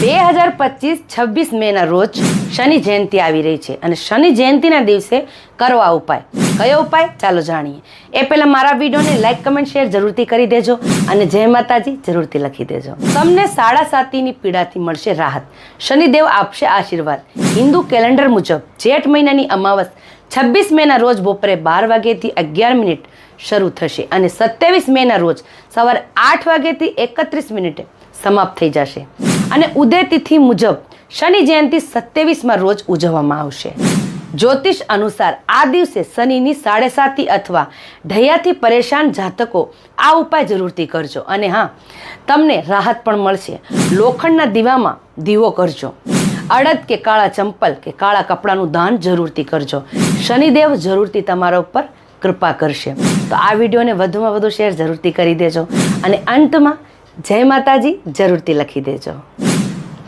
બે હજાર પચીસ છવ્વીસ મેના રોજ શનિ જયંતિ આવી રહી છે અને શનિ જયંતિના દિવસે કરવા ઉપાય. કયો ઉપાય? ચાલો જાણીએ. એ પહેલાં મારા વિડીયોને લાઈક કમેન્ટ શેર જરૂરથી કરી દેજો અને જય માતાજી જરૂરથી લખી દેજો. તમને સાડા સાતીની પીડાથી મળશે રાહત. શનિદેવ આપશે આશીર્વાદ. હિન્દુ કેલેન્ડર મુજબ જેઠ મહિનાની અમાવસ છવ્વીસ મેના રોજ બપોરે બાર વાગ્યેથી અગિયાર મિનિટ શરૂ થશે અને સત્યાવીસ મેના રોજ સવારે આઠ વાગ્યાથી એકત્રીસ મિનિટે સમાપ્ત થઈ જશે. અને ઉદય તિથિ મુજબ શનિ જયંતિ સત્યાવીસમાં રોજ ઉજવવામાં આવશે. જ્યોતિષ અનુસાર આ દિવસે શનિની સાડે સાતી અથવા ઢૈયાથી પરેશાન જાતકો આ ઉપાય જરૂરથી કરજો. અને હા, તમને રાહત પણ મળશે. લોખંડના દીવામાં દીવો કરજો. અડદ કે કાળા ચંપલ કે કાળા કપડાનું દાન જરૂરથી કરજો. શનિદેવ જરૂરથી તમારા ઉપર કૃપા કરશે. તો આ વિડીયોને વધુમાં વધુ શેર જરૂરથી કરી દેજો. અને અંતમાં જય માતાજી જરૂરથી લખી દેજો.